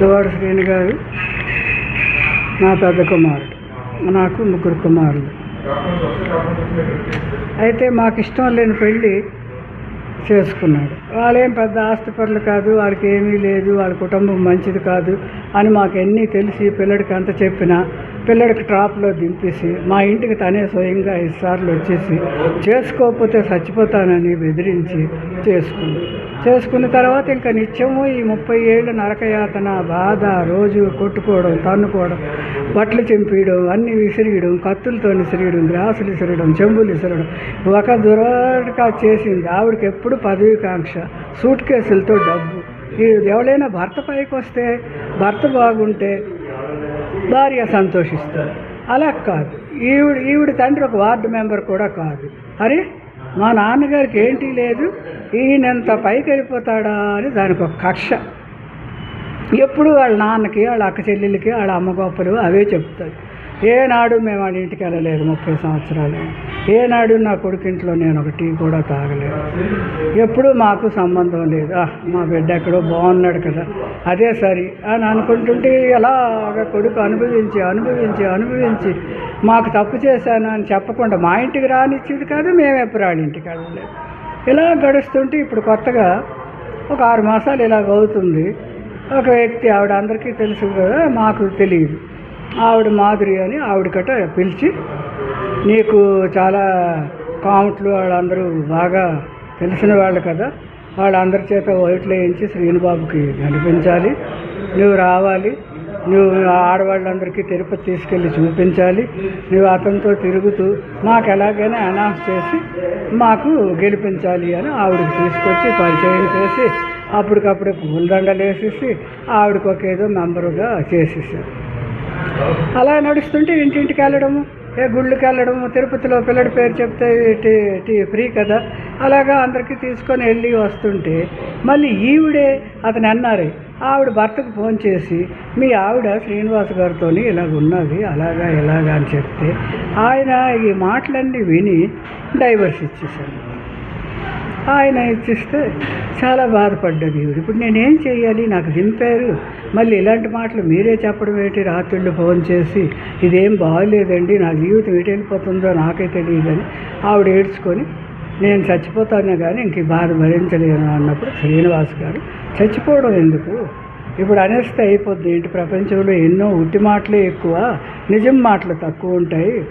దువాడ శ్రేణి గారు నా పెద్ద కుమారుడు నాకు ముగ్గురు కుమారులు. అయితే మాకు ఇష్టం లేని పెళ్ళి చేసుకున్నాడు. వాళ్ళేం పెద్ద ఆస్తిపరులు కాదు వాళ్ళకి ఏమీ లేదు వాళ్ళ కుటుంబం మంచిది కాదు అని మాకు ఎన్ని తెలిసి పిల్లడికి అంత చెప్పినా పిల్లడికి ట్రాప్లో దింపేసి మా ఇంటికి తనే స్వయంగా ఐదుసార్లు వచ్చేసి చేసుకోకపోతే చచ్చిపోతానని బెదిరించి చేసుకుంది. చేసుకున్న తర్వాత ఇంకా నిత్యము ఈ ముప్పై ఏళ్ళు నరకయాతన బాధ రోజు కొట్టుకోవడం తన్నుకోవడం బట్టలు చింపేయడం అన్నీ విసిరియడం కత్తులతో విసిరియడం గ్లాసులు విసిరడం చెంబులు విసిరడం ఒక దురగా చేసింది. ఆవిడకి ఎప్పుడు పదవికాంక్ష సూట్ కేసులతో డబ్బు. ఈ ఎవడైనా భర్త పైకి వస్తే భర్త బాగుంటే భార్య సంతోషిస్తారు. అలా కాదు. ఈవిడ ఈవిడ తండ్రి ఒక వార్డు మెంబర్ కూడా కాదు. అరే మా నాన్నగారికి ఏంటి లేదు? ఈయనంత పైకి వెళ్ళిపోతాడా అని దానికి ఒక కక్ష. ఎప్పుడు వాళ్ళ నాన్నకి వాళ్ళ అక్క చెల్లెలకి వాళ్ళ అమ్మ గొప్పలు అవే చెప్తారు. ఏనాడు మేము వాడి ఇంటికి వెళ్ళలేదు ముప్పై సంవత్సరాలు. ఏనాడు నా కొడుకింట్లో నేను ఒక టీ కూడా తాగలేదు. ఎప్పుడూ మాకు సంబంధం లేదు. మా బిడ్డ ఎక్కడో బాగున్నాడు కదా. అదే సరి అని అనుకుంటుంటే ఎలాగ కొడుకు అనుభవించి అనుభవించి అనుభవించి మాకు తప్పు చేశాను అని చెప్పకుండా మా ఇంటికి రానిచ్చేది కాదు మేము ఎప్పుడు వాళ్ళ ఇంటికి వెళ్ళలేదు. ఇలా గడుస్తుంటే ఇప్పుడు కొత్తగా ఒక ఆరు మాసాలు ఇలాగ అవుతుంది. ఒక వ్యక్తి ఆవిడ అందరికీ తెలుసు కదా మాకు తెలియదు. ఆవిడ మాధురి అని ఆవిడ కట్ట పిలిచి నీకు చాలా కామెంట్లు వాళ్ళందరూ బాగా తెలిసిన వాళ్ళు కదా వాళ్ళందరి చేత ఓట్లు వేయించి శ్రీనుబాబుకి కనిపించాలి నువ్వు రావాలి నువ్వు ఆడవాళ్ళందరికీ తిరుపతి తీసుకెళ్ళి చూపించాలి. నువ్వు అతనితో తిరుగుతూ మాకు ఎలాగైనా అనౌన్స్ చేసి మాకు గెలిపించాలి అని ఆవిడకి తీసుకొచ్చి పరిచయం చేసి అప్పటికప్పుడే పూలదండలు వేసేసి ఆవిడకి ఒక ఏదో మెంబరుగా చేసేసారు. అలా నడుస్తుంటే ఇంటింటికి వెళ్ళడము ఏ గుళ్ళకి వెళ్ళడము తిరుపతిలో పిల్లడి పేరు చెప్తే టీ టీ ఫ్రీ కదా. అలాగా అందరికీ తీసుకొని వెళ్ళి వస్తుంటే మళ్ళీ ఈవిడే అతను అన్నారే ఆవిడ భర్తకు ఫోన్ చేసి మీ ఆవిడ శ్రీనివాస్ గారితో ఇలాగ ఉన్నది అలాగా ఇలాగా అని చెప్తే ఆయన ఈ మాటలన్నీ విని డైవర్స్ ఇచ్చేసాను ఆయన ఇచ్చిస్తే చాలా బాధపడ్డది ఇప్పుడు నేనేం చేయాలి నాకు దింపారు మళ్ళీ ఇలాంటి మాటలు మీరే చెప్పడం ఏంటి? రాత్రుళ్ళు ఫోన్ చేసి ఇదేం బాగలేదండి నా జీవితం ఎటు వెళ్ళిపోతుందో నాకే తెలియదని ఆవిడ ఏడ్చుకొని నేను చచ్చిపోతానే కానీ ఇంక బాధ భరించలేను అన్నప్పుడు శ్రీనివాస్ గారు చచ్చిపోవడం ఎందుకు? ఇప్పుడు అనేస్తే అయిపోద్ది. ఏంటి? ప్రపంచంలో ఎన్నో ఉట్టి మాటలే ఎక్కువ నిజం మాటలు తక్కువ ఉంటాయి.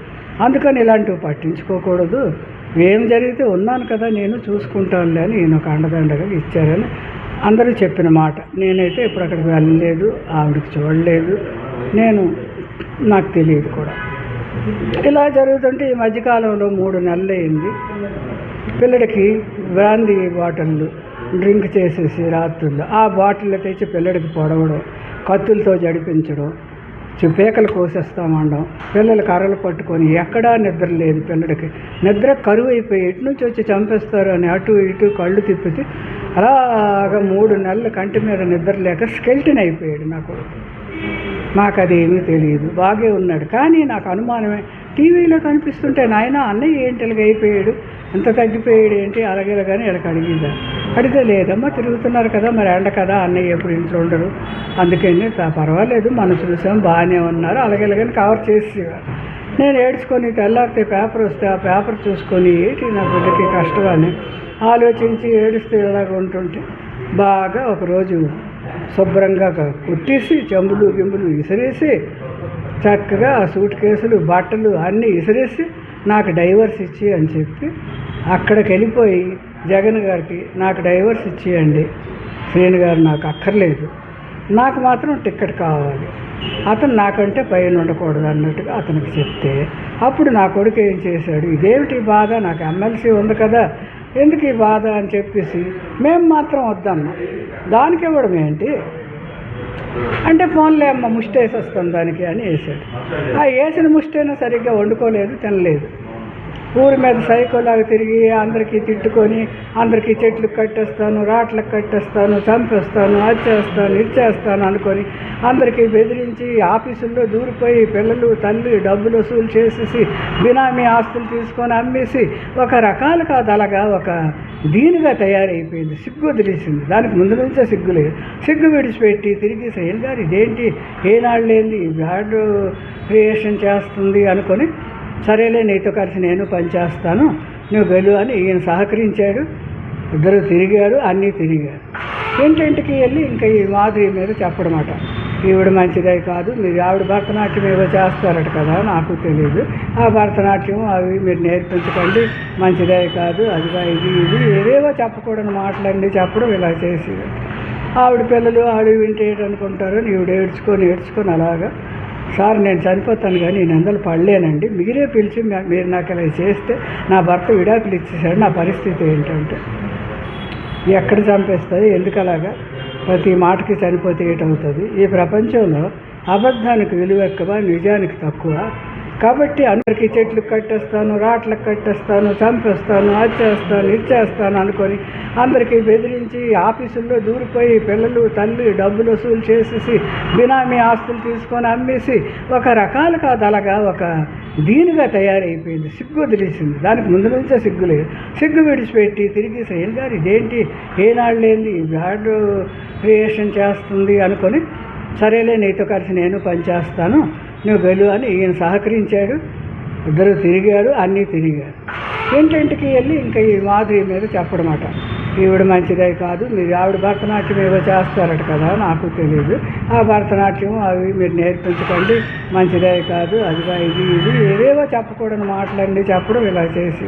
అందుకని ఇలాంటివి పట్టించుకోకూడదు. ఏం జరిగితే ఉన్నాను కదా నేను చూసుకుంటానులే అని ఈయన ఒక అండదండగా ఇచ్చారని అందరూ చెప్పిన మాట. నేనైతే ఇప్పుడు అక్కడికి వెళ్ళలేదు ఆవిడకి చూడలేదు నేను నాకు తెలియదు కూడా. ఇలా జరుగుతుంటే ఈ మధ్యకాలంలో మూడు నెలలు అయింది పిల్లడికి బ్రాందీ బాటిళ్ళు డ్రింక్ చేసేసి రాత్రుల్లో ఆ బాటిల్ తెచ్చి పిల్లడికి పొడవడం కత్తులతో జడిపించడం పీకలు కోసేస్తామండం. పిల్లలు కర్రలు పట్టుకొని ఎక్కడా నిద్ర లేదు పిల్లడికి. నిద్ర కరువు అయిపోయి ఎటు నుంచి వచ్చి చంపేస్తారు అని అటు ఇటు కళ్ళు తిప్పితే అలాగా మూడు నెలలు కంటి మీద నిద్ర లేక స్కెల్టన్ అయిపోయాడు నా కొడుకు. మాకు అది ఏమీ తెలియదు. బాగే ఉన్నాడు. కానీ నాకు అనుమానమే. టీవీలో కనిపిస్తుంటే నాయన అన్నయ్య ఏంటి ఇలాగ అయిపోయాడు ఎంత తగ్గిపోయాడు ఏంటి? అలాగే కానీ వీళ్ళకి అడిగిందా అడిగితే లేదమ్మా తిరుగుతున్నారు కదా మరి ఎండ కదా అన్నయ్య ఎప్పుడు ఇంట్లో ఉండరు. అందుకని పర్వాలేదు మనం చూసాం బాగానే ఉన్నారు. అలాగే ఇలాగని కవర్ చేసేవారు నేను ఏడ్చుకొని తెల్లారితే పేపర్ వస్తే ఆ పేపర్ చూసుకొని ఏంటి నా బిడ్డకి అని ఆలోచించి ఏడుస్తూ ఇలాగ ఉంటుంటే బాగా ఒకరోజు శుభ్రంగా కుట్టేసి చెంబులు గింబులు విసిరేసి చక్కగా ఆ సూట్ కేసులు బట్టలు అన్నీ విసిరేసి నాకు డైవర్స్ ఇచ్చి అని చెప్పి అక్కడికి వెళ్ళిపోయి జగన్ గారికి నాకు డైవర్స్ ఇచ్చేయండి. శ్రేణు గారు నాకు అక్కర్లేదు. నాకు మాత్రం టికెట్ కావాలి. అతను నాకంటే పైన ఉండకూడదు అన్నట్టుగా అతనికి చెప్తే అప్పుడు నా కొడుకు ఏం చేశాడు? ఇదేమిటి బాధ? నాకు ఎమ్మెల్సీ ఉంది కదా. ఎందుకు ఈ బాధ అని చెప్పేసి మేము మాత్రం వద్దన్నాం. దానికి ఇవ్వడం ఏంటి? అంటే ఫోన్లే అమ్మ ముష్టేసి వేసేస్తాం దానికి అని వేసాడు ఆ వేసిన ముష్టైనా సరిగ్గా వండుకోలేదు తినలేదు. ఊరి మీద సైకోలాగా తిరిగి అందరికీ తిట్టుకొని అందరికీ చెట్లు కట్టేస్తాను రాట్లకు కట్టేస్తాను చంపేస్తాను అది చేస్తాను ఇది చేస్తాను అనుకొని అందరికీ బెదిరించి ఆఫీసుల్లో దూరిపోయి పిల్లలు తల్లి డబ్బులు వసూలు చేసేసి బినామీ ఆస్తులు తీసుకొని అమ్మేసి ఒక రకాలు కాదు అలాగా ఒక దీనిగా తయారైపోయింది. సిగ్గు వదిలేసింది. దానికి ముందు నుంచే సిగ్గు లేదు. సిగ్గు విడిచిపెట్టి తిరిగి శైల్ గారు ఇదేంటి? ఏనాళ్ళు లేని బ్యాడ్ క్రియేషన్ చేస్తుంది అనుకొని సరేలే నీతో కలిసి నేను పనిచేస్తాను. నువ్వు వెళ్ళు అని ఈయన సహకరించాడు. ఇద్దరు తిరిగారు అన్నీ తిరిగారు. ఇంటింటికి వెళ్ళి ఇంకా ఈ మాధురి మీద చెప్పడమాట. ఈవిడ మంచిదే కాదు మీరు ఆవిడ భరతనాట్యం ఏవో చేస్తారట కదా నాకు తెలియదు ఆ భరతనాట్యం అవి మీరు నేర్పించకండి మంచిదే కాదు అదిగా ఇది ఇది. ఏదేవో చెప్పకూడని మాటలన్నీ చెప్పడం ఇలా చేసి ఆవిడ పిల్లలు ఆవిడ వింటే అనుకుంటారు ఈవిడ ఏడ్చుకొని ఏడ్చుకొని అలాగా సార్ నేను చనిపోతాను కానీ నేను అందులో పడలేనండి. మీరే పిలిచి మీరు నాకు ఇలా చేస్తే నా భర్త విడాకులు ఇచ్చేసాడు నా పరిస్థితి ఏంటంటే. ఎక్కడ చంపేస్తుంది ఎందుకు అలాగా? ప్రతి మాటకి చనిపోతే ఏటవుతుంది? ఈ ప్రపంచంలో అబద్ధానికి విలువ ఎక్కువ నిజానికి తక్కువ కాబట్టి అందరికీ చెట్లు కట్టేస్తాను రాట్లకు కట్టేస్తాను చంపేస్తాను అది చేస్తాను ఇది చేస్తాను అనుకొని అందరికీ బెదిరించి ఆఫీసుల్లో దూరిపోయి పిల్లలు తల్లి డబ్బులు వసూలు చేసేసి బినామీ ఆస్తులు తీసుకొని అమ్మేసి ఒక రకాలు కాదు అలాగా ఒక దీనిగా తయారైపోయింది సిగ్గు వదిలేసింది. దానికి ముందు నుంచే సిగ్గు లేదు. సిగ్గు విడిచిపెట్టి తిరిగి శైల్ గారు ఇదేంటి ఏనాళ్ళు లేని బ్యాడ్ క్రియేషన్ చేస్తుంది అనుకొని సరేలే నీతో కలిసి నేను పనిచేస్తాను నువ్వు వెళ్ళు అని ఈయన సహకరించాడు. ఇద్దరు తిరిగారు అన్నీ తిరిగారు. ఇంటింటికి వెళ్ళి ఇంకా ఈ మాధురి మీద చెప్పడమాట. ఈవిడ మంచిదే కాదు మీరు ఆవిడ భరతనాట్యం ఏవో చేస్తారట కదా నాకు తెలియదు ఆ భరతనాట్యం అవి మీరు నేర్పించకండి మంచిదే కాదు అదిగా ఇది ఇది. ఏదేవో చెప్పకూడని మాటలన్నీ చెప్పడం ఇలా చేసి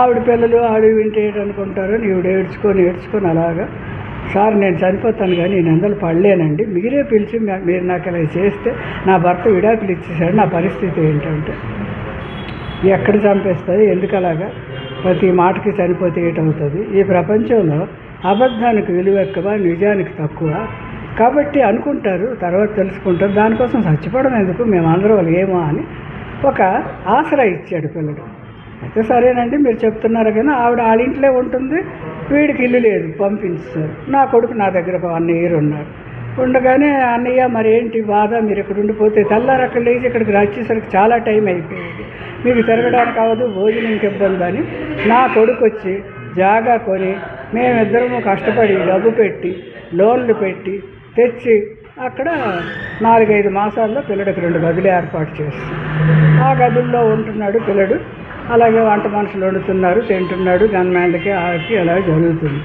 ఆవిడ పిల్లలు ఆవిడ వింటేటనుకుంటారు ఈవిడ ఏడ్చుకొని ఏడ్చుకొని అలాగా సార్ నేను చనిపోతాను కానీ నేను అందరూ పడలేనండి. మీరే పిలిచి మీరు నాకు ఇలా చేస్తే నా భర్త విడాకులు ఇచ్చేసాడు నా పరిస్థితి ఏంటంటే. ఎక్కడ చంపేస్తుంది ఎందుకు అలాగా ప్రతి మాటకి చనిపోతే ఏటవుతుంది. ఈ ప్రపంచంలో అబద్ధానికి విలువ ఎక్కువ నిజానికి తక్కువ. కాబట్టి అనుకుంటారు తర్వాత తెలుసుకుంటారు. దానికోసం చచ్చిపోవడం ఎందుకు? మేమందరం ఏమో అని ఒక ఆసరా ఇచ్చాడు పిల్లడు. అయితే సరేనండి మీరు చెప్తున్నారు కానీ ఆవిడ వాళ్ళ ఇంట్లో ఉంటుంది వీడికి ఇల్లు లేదు పంపించారు నా కొడుకు నా దగ్గర ఒక ఇయర్ ఉన్నాడు. ఉండగానే అన్నయ్య మరి ఏంటి బాధ? మీరు ఇక్కడ ఉండిపోతే తెల్లారు అక్కడ లేచి ఇక్కడికి వచ్చేసరికి చాలా టైం అయిపోయింది. మీకు తిరగడానికి అవ్వదు భోజనంకి ఇబ్బంది అని నా కొడుకు వచ్చి జాగా కొని మేమిద్దరము కష్టపడి డబ్బు పెట్టి లోన్లు పెట్టి తెచ్చి అక్కడ నాలుగైదు మాసాల్లో పిల్లడికి రెండు గదులు ఏర్పాటు చేస్తాం ఆ గదుల్లో ఉంటున్నాడు పిల్లడు. అలాగే వంట మనుషులు వండుతున్నారు తింటున్నాడు గన్మ్యాన్లకి ఆకి అలా జరుగుతుంది.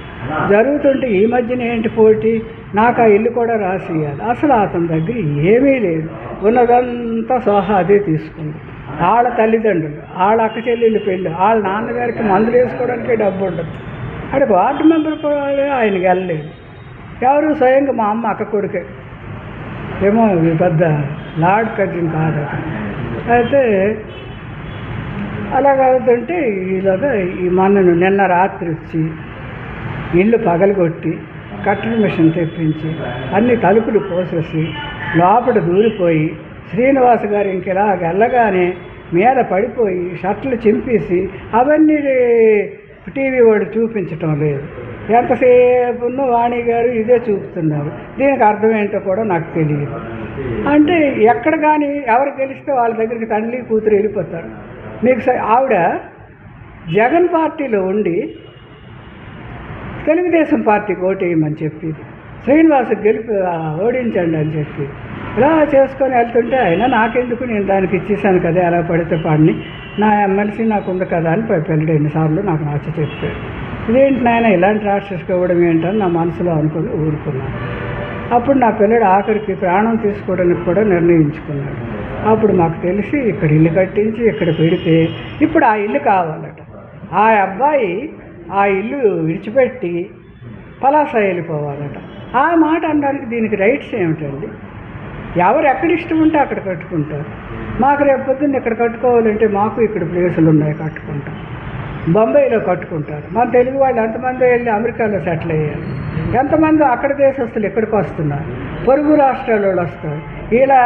జరుగుతుంటే ఈ మధ్యన ఏంటి పోటీ? నాకు ఆ ఇల్లు కూడా రాసి ఇవ్వాలి అసలు అతని దగ్గర ఏమీ లేదు. ఉన్నదంతా సోహా అదే తీసుకుంది. వాళ్ళ తల్లిదండ్రులు వాళ్ళ అక్క చెల్లెళ్ళు పెళ్ళి వాళ్ళ నాన్నగారికి మందులు వేసుకోవడానికి డబ్బు ఉండదు. అక్కడ వార్డు మెంబర్ ఆయనకి వెళ్ళలేదు. ఎవరు? స్వయంగా మా అమ్మ అక్క కొడుకే. ఏమో పెద్ద లార్డ్ కజిన్ కాదు అయితే అలా కాదంటే ఈలోగా ఈ మొన్నను నిన్న రాత్రి వచ్చి ఇల్లు పగలగొట్టి కట్టెల మిషన్ తెప్పించి అన్ని తలుపులు పోసేసి లోపల దూరిపోయి శ్రీనివాస్ గారు ఇంకెలా వెళ్ళగానే మీద పడిపోయి షర్ట్లు చింపేసి అవన్నీ టీవీ వాడు చూపించటం లేదు. ఎంతసేపు వాణి గారు ఇదే చూపుతున్నారు. దీనికి అర్థం ఏంటో కూడా నాకు తెలియదు. అంటే ఎక్కడ కానీ ఎవరు గెలిస్తే వాళ్ళ దగ్గరికి తండ్రి కూతురు వెళ్ళిపోతారు. మీకు ఆవిడ జగన్ పార్టీలో ఉండి తెలుగుదేశం పార్టీకి ఓటేయమని చెప్పి శ్రీనివాస్ గెలిపి ఓడించండి అని చెప్పి ఇలా చేసుకొని వెళ్తుంటే అయినా నాకెందుకు నేను దానికి ఇచ్చేసాను కదా ఎలా పడితే పాడిని. నా ఎమ్మెల్సీ నాకు ఉంది కదా అని పెళ్ళి ఎన్నిసార్లు నాకు నచ్చ చెప్పాడు ఇదేంటి నాయన ఇలాంటి రాక్షసుకోవడం ఏంటని నా మనసులో అనుకుని ఊరుకున్నాను. అప్పుడు నా పిల్లడు ఆఖరికి ప్రాణం తీసుకోవడానికి కూడా నిర్ణయించుకున్నాడు. అప్పుడు మాకు తెలిసి ఇక్కడ ఇల్లు కట్టించి ఇక్కడ పెడితే ఇప్పుడు ఆ ఇల్లు కావాలట. ఆ అబ్బాయి ఆ ఇల్లు విడిచిపెట్టి పలాస వెళ్ళిపోవాలట. ఆ మాట అనడానికి దీనికి రైట్స్ ఏమిటండి? ఎవరు ఎక్కడ ఇష్టం ఉంటే అక్కడ కట్టుకుంటారు. మాకు రేపు పొద్దున్న ఇక్కడ కట్టుకోవాలంటే మాకు ఇక్కడ ప్లేసులు ఉన్నాయి కట్టుకుంటాం. బొంబాయిలో కట్టుకుంటారు. మన తెలుగు వాళ్ళు ఎంతమంది వెళ్ళి అమెరికాలో సెటిల్ అయ్యారు. ఎంతమంది అక్కడ దేశస్తులు ఇక్కడికి వస్తున్నారు. పొరుగు రాష్ట్రాల వాళ్ళు వస్తారు. ఇలా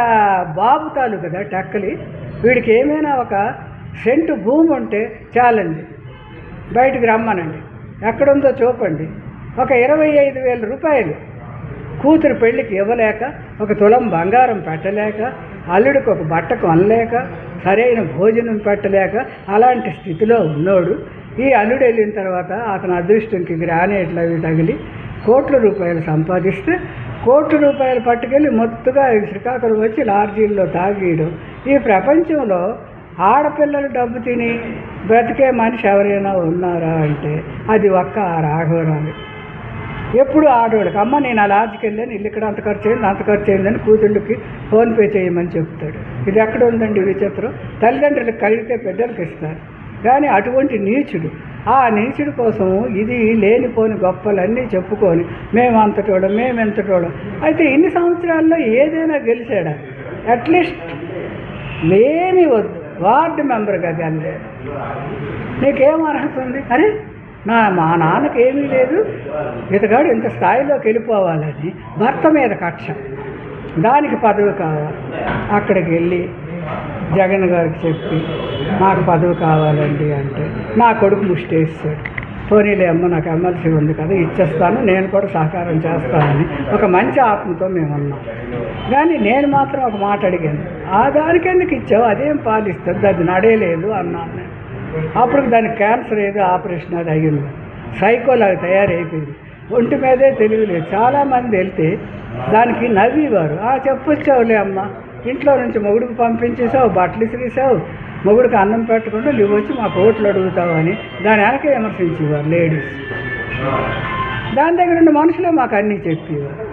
బాబు తాలూకు కదా టక్కలి. వీడికి ఏమైనా ఒక సెంటు భూమి ఉంటే చాలండి. బయటికి రమ్మనండి. ఎక్కడుందో చూపండి. ఒక ఇరవై ఐదు వేల రూపాయలు. కూతురు పెళ్ళికి ఇవ్వలేక ఒక తులం బంగారం పెట్టలేక అల్లుడికి ఒక బట్ట కొనలేక సరైన భోజనం పెట్టలేక అలాంటి స్థితిలో ఉన్నోడు ఈ అల్లుడు వెళ్ళిన తర్వాత అతని అదృష్టంకి గ్రానైట్లు అవి తగిలి కోట్ల రూపాయలు సంపాదిస్తే కోట్ల రూపాయలు పట్టుకెళ్ళి మొత్తుగా శ్రీకాకుళం వచ్చి లార్జీల్లో తాగీయడం. ఈ ప్రపంచంలో ఆడపిల్లలు డబ్బు తిని బ్రతికే మనిషి ఎవరైనా ఉన్నారా అంటే అది ఒక్క ఆ రాఘవరావు ఎప్పుడు ఆడవాళ్ళకి అమ్మ నేను ఆ లాడ్జ్కి వెళ్ళాను ఇల్లు ఇక్కడ అంత ఖర్చు అయింది అంత ఖర్చు అయిందని కూతుళ్ళకి ఫోన్పే చేయమని చెప్తాడు. ఇది ఎక్కడ ఉందండి విచిత్రం? తల్లిదండ్రులకు కలిగితే పెద్దలకు ఇస్తారు. కానీ అటువంటి నీచుడు ఆ నీచుడు కోసం ఇది లేనిపోని గొప్పలన్నీ చెప్పుకొని మేము అంతటోడం మేము ఎంతటోడం అయితే ఇన్ని సంవత్సరాల్లో ఏదైనా గెలిచాడా? అట్లీస్ట్ లేని వద్దు. వార్డు మెంబర్గా గెలలేదు నీకేం అర్హత ఉంది? అరే నా మా నాన్నకి ఏమీ లేదు. ఇతగాడు ఇంత స్థాయిలోకి వెళ్ళిపోవాలని భర్త మీద కక్ష. దానికి పదవి కావాలి. అక్కడికి వెళ్ళి జగన్ గారికి చెప్పి నాకు పదవి కావాలండి అంటే నా కొడుకు ముష్టేస్తాడు. పోనీలే అమ్మ నాకు ఎమ్మెల్సీ ఉంది కదా ఇచ్చేస్తాను నేను కూడా సహకారం చేస్తానని ఒక మంచి ఆత్మతో మేము ఉన్నాం కానీ నేను మాత్రం ఒక మాట అడిగాను. ఆ దానికి ఎందుకు ఇచ్చావు? అదేం పాలిస్తుంది అది నడేలేదు అన్నాను నేను. అప్పుడు దానికి క్యాన్సర్ ఏదో ఆపరేషన్ అది అయ్యింది. సైకోల్ అది తయారైపోయింది. ఒంటి మీదే తెలియలేదు చాలామంది వెళ్తే దానికి నవ్వేవారు. ఆ చెప్పొచ్చావులే అమ్మ. ఇంట్లో నుంచి మొగుడికి పంపించేసావు బట్టలు ఇసిరేసావు మొగుడికి అన్నం పెట్టకుండా నువ్వు వచ్చి మా కోట్లు అడుగుతావు అని దాని వెనక విమర్శించేవారు లేడీస్. దాని దగ్గర ఉన్న మనుషులే మాకు అన్నీ చెప్పేవారు.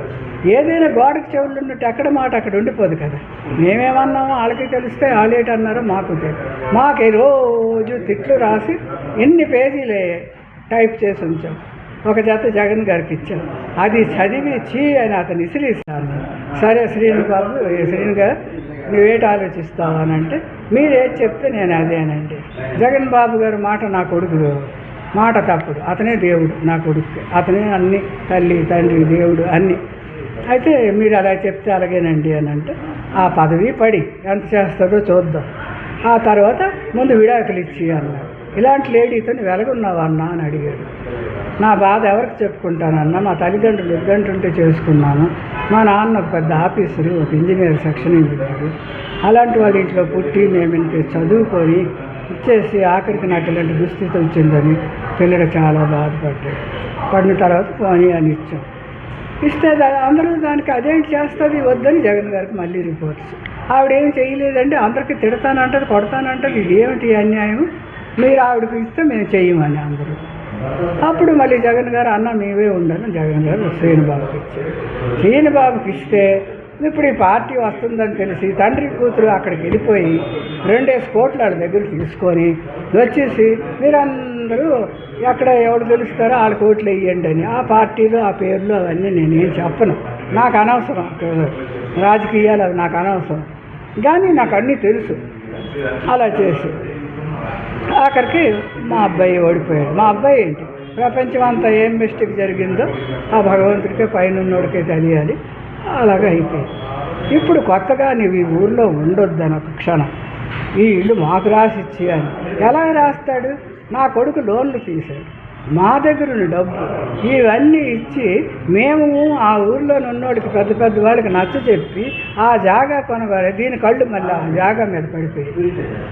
ఏదైనా గోడకు చెవులు ఉన్నట్టు ఎక్కడ మాట అక్కడ ఉండిపోదు కదా. మేమేమన్నామో వాళ్ళకి తెలిస్తే వాళ్ళేటి అన్నారో మాకు తెలియదు. మాకు రోజు తిట్లు రాసి ఎన్ని పేజీలే టైప్ చేసి ఉంచాం. ఒక జత జగన్ గారికి ఇచ్చాం. అది చదివి చీ అని అతను ఇసిరిస్తాను సరే శ్రీను బాబు శ్రీను గారు నువ్వేటి ఆలోచిస్తావు అని అంటే మీరేది చెప్తే నేను అదేనండి జగన్ బాబు గారి మాట నా కొడుకు మాట తప్పుడు అతనే దేవుడు నా కొడుకు అతనే అన్ని తల్లి తండ్రి దేవుడు అన్నీ. అయితే మీరు అలా చెప్తే అలాగేనండి అని అంటే ఆ పదవి పడి ఎంత చేస్తుందో చూద్దాం. ఆ తర్వాత ముందు విడాకులు ఇచ్చి అన్నాడు ఇలాంటి లేడీతో వెలగున్నావా అన్నా అని అడిగాడు. నా బాధ ఎవరికి చెప్పుకుంటానన్నా మా తల్లిదండ్రులు ఇద్దంటుంటే చేసుకున్నాను. మా నాన్న ఒక పెద్ద ఆఫీసరు ఒక ఇంజనీర్ సెక్షన్ ఇంజనీరు. అలాంటి వాళ్ళ ఇంట్లో పుట్టి మేము ఇంత చదువుకొని ఇచ్చేసి ఆఖరికి నాకు ఇలాంటి దుస్థితి వచ్చిందని పిల్లడు చాలా బాధపడ్డాడు పడిన తర్వాత పోనీ అని ఇచ్చాం. ఇస్తే అందరూ దానికి అదేంటి చేస్తుంది? వద్దని జగన్ గారికి మళ్ళీ రిపోర్ట్స్. ఆవిడ ఏం చేయలేదండి అందరికీ తిడతానంటది కొడతానంటది ఇది ఏమిటి అన్యాయం? మీరు ఆవిడకి ఇస్తే మేము చేయమని అందరూ. అప్పుడు మళ్ళీ జగన్ గారు అన్న మేమే ఉండను. జగన్ గారు శ్రీనుబాబుకి ఇచ్చారు. శ్రీనుబాబుకి ఇస్తే ఇప్పుడు ఈ పార్టీ వస్తుందని తెలిసి తండ్రి కూతురు అక్కడికి వెళ్ళిపోయి రెండేసి కోట్లు వాళ్ళ దగ్గర తీసుకొని వచ్చేసి మీరందరూ ఎక్కడ ఎవరు గెలుస్తారో వాళ్ళ కోట్లు వేయండి అని ఆ పార్టీలు ఆ పేర్లు అవన్నీ నేనేం చెప్పను. నాకు అనవసరం. రాజకీయాలు అవి నాకు అనవసరం. కానీ నాకు అన్నీ తెలుసు. అలా చేసి ఆఖరికి మా అబ్బాయి ఓడిపోయాడు. మా అబ్బాయి ఏంటి? ప్రపంచం అంతా ఏం మిస్టేక్ జరిగిందో ఆ భగవంతుడికే పైన ఉన్నోడికే తెలియాలి. అలాగే అయిపోయింది. ఇప్పుడు కొత్తగా నువ్వు ఈ ఊళ్ళో ఉండొద్దని ఒక క్షణం. ఈ ఇల్లు మాకు రాసిచ్చి అని ఎలా రాస్తాడు? నా కొడుకు లోన్లు తీశాడు. మా దగ్గర ఉన్న డబ్బు. ఇవన్నీ ఇచ్చి మేము ఆ ఊర్లో ఉన్నోడికి పెద్ద పెద్ద వాళ్ళకి నచ్చ చెప్పి ఆ జాగా కొనగానే దీని కళ్ళు మళ్ళీ ఆ జాగా మీద పడిపోయి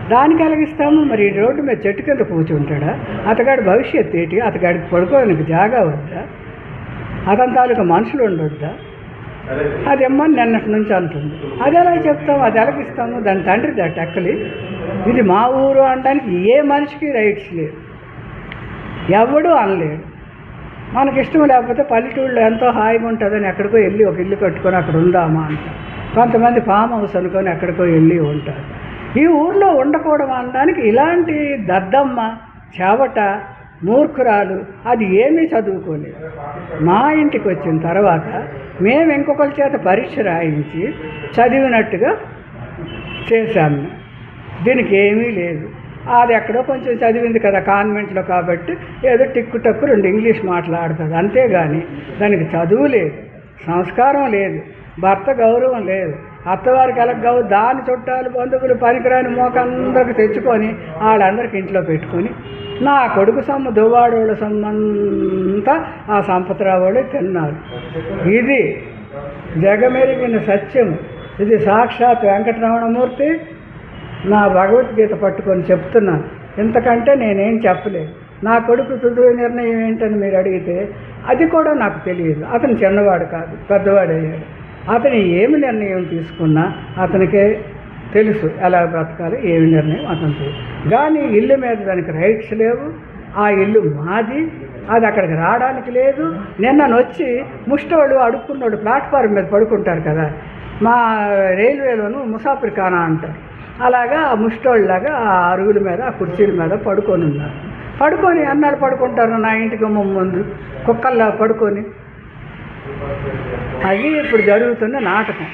దానికి ఎలాగిస్తాము మరి రోడ్డు మీద చెట్టు కింద కూర్చుంటాడా? అతగాడి భవిష్యత్తు ఏంటి? అతగాడికి పడుకోవడానికి జాగా వద్దా? అతని తాలూకా మనుషులు ఉండొద్దా? అది ఇమ్మని నిన్నటి నుంచి అంటుంది. అది ఎలా చెప్తాము అది ఎలాగిస్తాము దాని తండ్రి దా టెక్కలి. ఇది మా ఊరు అనడానికి ఏ మనిషికి రైట్స్ లేదు ఎవడూ అనలేడు. మనకి ఇష్టం లేకపోతే పల్లెటూళ్ళు ఎంతో హాయిగా ఉంటుందని ఎక్కడికో వెళ్ళి ఒక ఇల్లు కట్టుకొని అక్కడ ఉందామా అంట. కొంతమంది ఫామ్ హౌస్ అనుకొని ఎక్కడికో వెళ్ళి ఉంటారు. ఈ ఊర్లో ఉండకూడదు అనడానికి ఇలాంటి దద్దమ్మ చేవట మూర్ఖురాలు అది ఏమీ చదువుకోలేదు. మా ఇంటికి వచ్చిన తర్వాత మేము ఇంకొకరి చేత పరీక్ష రాయించి చదివినట్టుగా చేశాము. దీనికి ఏమీ లేదు. అది ఎక్కడో కొంచెం చదివింది కదా కాన్వెంట్లో కాబట్టి ఏదో టిక్కు టక్కు రెండు ఇంగ్లీష్ మాట్లాడుతుంది. అంతేగాని దానికి చదువు లేదు సంస్కారం లేదు భర్త గౌరవం లేదు. అత్తవారికి ఎలగవు దాని చుట్టాలు బంధువులు పనికిరాని మోకందరికి తెచ్చుకొని వాళ్ళందరికి ఇంట్లో పెట్టుకొని నా కొడుకు సొమ్ము దువ్వాడోళ్ళ సొమ్మంతా ఆ సంపత్రావుడే తిన్నారు. ఇది జగమెరిగిన సత్యం ఇది సాక్షాత్ వెంకటరమణమూర్తి నా భగవద్గీత పట్టుకొని చెప్తున్నాను ఇంతకంటే నేనేం చెప్పలేదు. నా కొడుకు తుది నిర్ణయం ఏంటని మీరు అడిగితే అది కూడా నాకు తెలియదు. అతను చిన్నవాడు కాదు పెద్దవాడయ్యాడు. అతని అతను ఏమి నిర్ణయం తీసుకున్నా అతనికే తెలుసు ఎలా బ్రతకాలి ఏమి నిర్ణయం అతను కానీ ఇల్లు మీద దానికి రైట్స్ లేవు. ఆ ఇల్లు మాది అది అక్కడికి రావడానికి లేదు. నిన్న వచ్చి ముష్టోళ్ళు అడుక్కున్నోళ్ళు ప్లాట్ఫారం మీద పడుకుంటారు కదా. మా రైల్వేలోను ముసాఫిర్ ఖానా అంటారు. అలాగా ఆ ముష్టోళ్ళలాగా ఆ అరుగుల మీద ఆ కుర్చీల మీద పడుకొని ఉన్నారు. పడుకొని అన్నాడు పడుకుంటారు నా ఇంటికి ముందు కుక్కల్లా పడుకొని. అది ఇప్పుడు జరుగుతున్న నాటకం.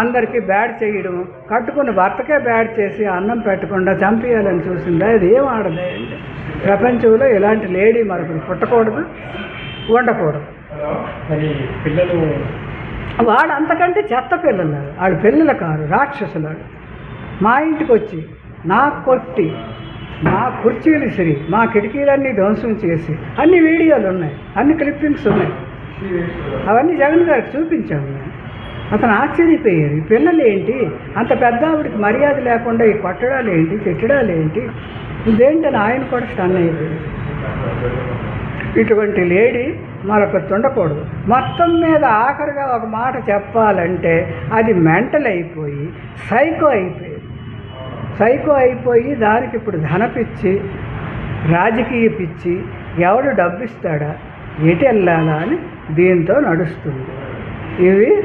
అందరికీ బ్యాడ్ చేయడం కట్టుకున్న భర్తకే బ్యాడ్ చేసి అన్నం పెట్టకుండా చంపేయాలని చూసిందా? ఇది ఏం అంటే ప్రపంచంలో ఇలాంటి లేడీ మరొకరు పుట్టకూడదు ఉండకూడదు. పిల్లలు వాడు అంతకంటే చెత్త పిల్లలు వాళ్ళు పిల్లలు కారు రాక్షసులు. మా ఇంటికి వచ్చి నా కొట్టి మా కుర్చీలు సిరి మా కిటికీలన్నీ ధ్వంసం చేసి అన్ని వీడియోలు ఉన్నాయి అన్ని క్లిప్పింగ్స్ ఉన్నాయి. అవన్నీ జగన్ గారికి చూపించాము మేము అతను ఆశ్చర్యపోయారు. ఈ పిల్లలు ఏంటి? అంత పెద్ద ఆవిడకి మర్యాద లేకుండా ఈ కొట్టడాలు ఏంటి తిట్టడాలు ఏంటి? ఇదేంటని ఆయన కూడా స్టన్ అయిపోయారు. ఇటువంటి లేడీ మరొకటి ఉండకూడదు మొత్తం మీద ఆఖరిగా ఒక మాట చెప్పాలంటే అది మెంటల్ అయిపోయి సైకో అయిపోయి సైకో అయిపోయి దానికి ఇప్పుడు ధనపిచ్చి రాజకీయ పిచ్చి ఎవడు డబ్బిస్తాడా ఎటు వెళ్ళాలా అని దీంతో నడుస్తుంది. ఇవి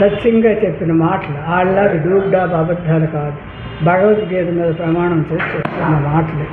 సత్యంగా చెప్పిన మాటలు. వాళ్ళ డూబ్డాబ్ అబద్ధాలు కాదు. భగవద్గీత మీద ప్రమాణం చేసి చెప్తున్న మాటలే.